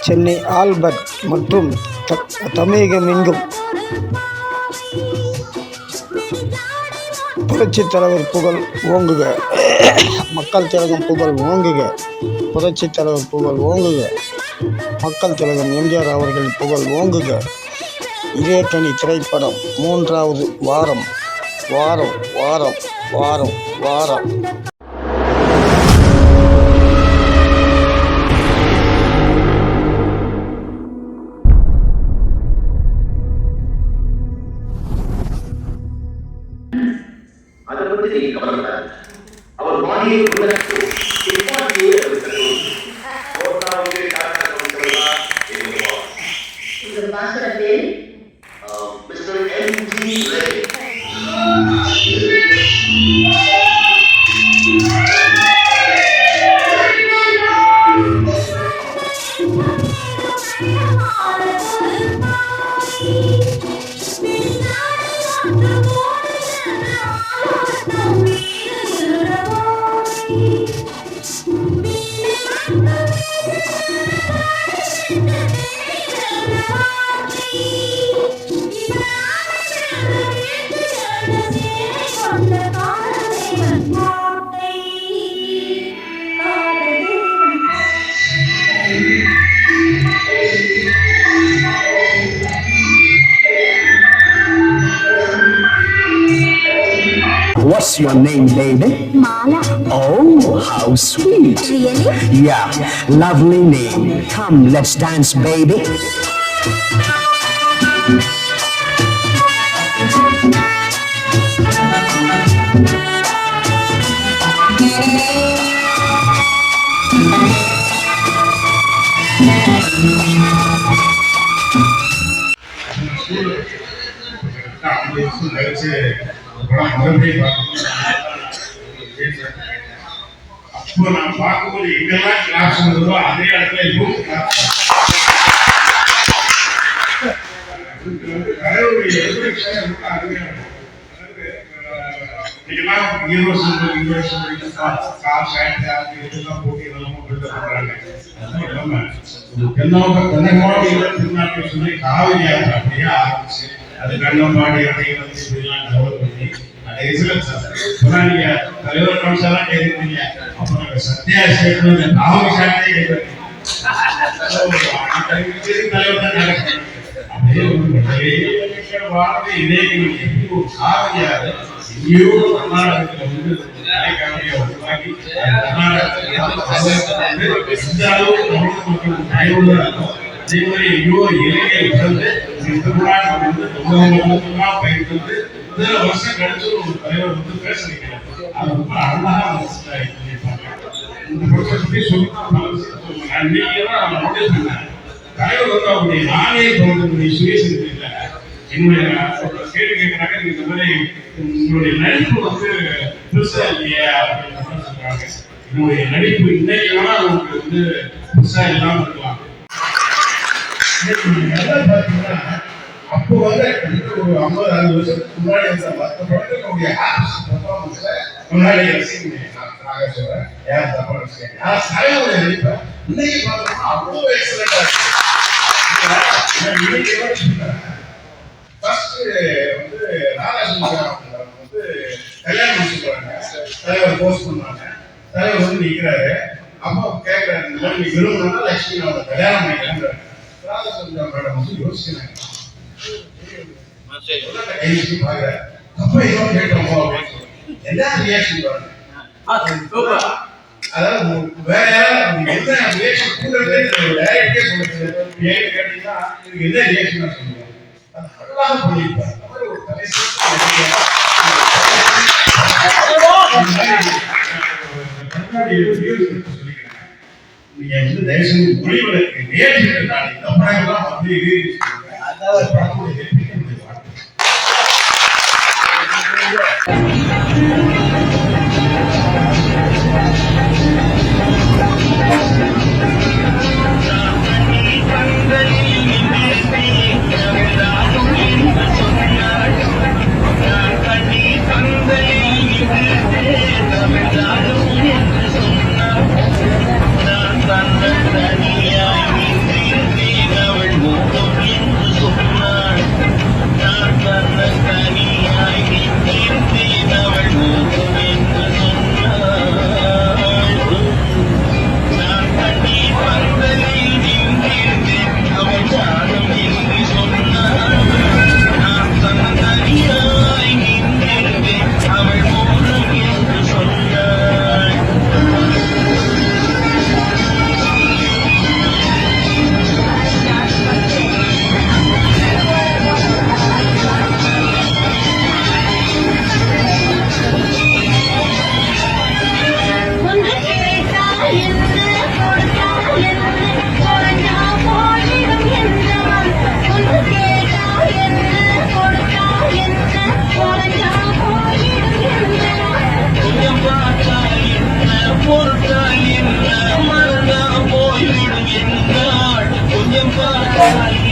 Chennai Albert மற்றும் த- தமிழகமெங்கும் புரட்சி தலைவர் புகழ் ஓங்குக. மக்கள் திலகம் புகழ் ஓங்குக. புரட்சி தலைவர் புகழ் ஓங்குக. மக்கள் திலகம் எம்ஜிஆர் அவர்களின் புகழ் ஓங்குக. இதயக்கனி திரைப்படம். மூன்றாவது வாரம். வாரம் வாரம் வாரம் வாரம். அதை பத்தி நீங்க கவலைப்படாது அவர் பாடியை உள்ளடக்கி Deus. What's your name, baby? Mala. Oh, how sweet. Really? Yeah, lovely name. Come, let's dance, baby. ஐம்பது அப்போ நான் பார்க்கும்போது எங்கெல்லாம் கிளாஸ் இருந்ததோ அதே இடத்துல கிளாஸ் கடவுளுடைய பேண்ட் அது இதெல்லாம் போட்டு இதெல்லாம் பண்றாங்க. இல்லாம தென்னோக்க திருநாட்கள் சொல்லி காவிரி யாத்திரை அப்படியே ஆரம்பிச்சு அது கண்ணம்பாடி வந்து இப்படிலாம் டெவலப் பண்ணி அந்த இஸ்ரேல் சொன்னா நீங்க தலைவர் கவுன்சிலாம் கேட்குறீங்க அப்ப நாங்க சத்யா ஸ்டேட்மெண்ட் நாம சாட்டே கேட்குறோம் தலைவர் தான் ஒரு பெரிய வாழ்க்கை இதே எங்கேயோ கர்நாடகத்துல வந்து உருவாக்கி கர்நாடகத்துல எந்த அளவுக்கு தமிழக மக்களுக்கு பயனுள்ளதா இருக்கும். அதே மாதிரி எங்கேயோ இலங்கையில் பிறந்து இந்த போராட்டம் வந்து தொண்ணூறு மக்களுக்கெல்லாம் பயன்படுத்தி முதல்ல வருஷம் கழிச்சு ஒரு தலைவர் வந்து பேச வைக்கிறார் அது ரொம்ப அழகாக இந்த படத்தை பற்றி சொல்லி நான் இன்னைக்கு தான் நோட்டீஸ் பண்ணேன் தலைவர் வந்து அவருடைய நானே தோன்றக்கூடிய சுயசரித்து இல்லை என்னுடைய கேள்வி கேட்கிறாங்க. நீங்க இந்த மாதிரி உங்களுடைய நடிப்பு வந்து பெருசா இல்லையா அப்படின்னு சொல்றாங்க. என்னுடைய நடிப்பு இன்னைக்கு வேணா உங்களுக்கு வந்து பெருசா இல்லாம இருக்கலாம். நல்லா அப்போ வந்து ஒரு ஐம்பது அறுபது வருஷத்துக்கு முன்னாடி இருந்த மற்ற படங்களுடைய முன்னாடி நான் சொல்றேன் யார் தப்பா ரசிக்கிறேன் நான் இன்னைக்கு பார்த்தோம்னா அவ்வளோ எக்ஸலண்டா இன்னைக்கு ஃபர்ஸ்ட் வந்து ராதாகிருஷ்ணன் வந்து கல்யாணம் முடிச்சுக்கிறாங்க தலைவர் போஸ்ட் பண்ணாங்க தலைவர் வந்து நிற்கிறாரு அப்பா கேட்கிறாரு இந்த மாதிரி நீ லட்சுமி கல்யாணம் பண்ணிக்கிறாங்க ராதாகிருஷ்ணன் மேடம் வந்து யோசிக்கிறாங்க கை ஏதோ கேட்டோமோ என்ன ரியாக்ஷன் பாருங்க அதாவது வேற என்ன ரியாக்ஷன் டைரக்டே சொல்லுங்க ஏன்னு கேட்டீங்கன்னா என்ன ரியாக்ஷன் அழகாக பண்ணியிருப்பார் ஒரு கண்ணாடி நீங்க வந்து தயவு செஞ்சு முடிவுகளுக்கு நேற்று நாளைக்கு இந்த வந்து இது. அதாவது Obrigado.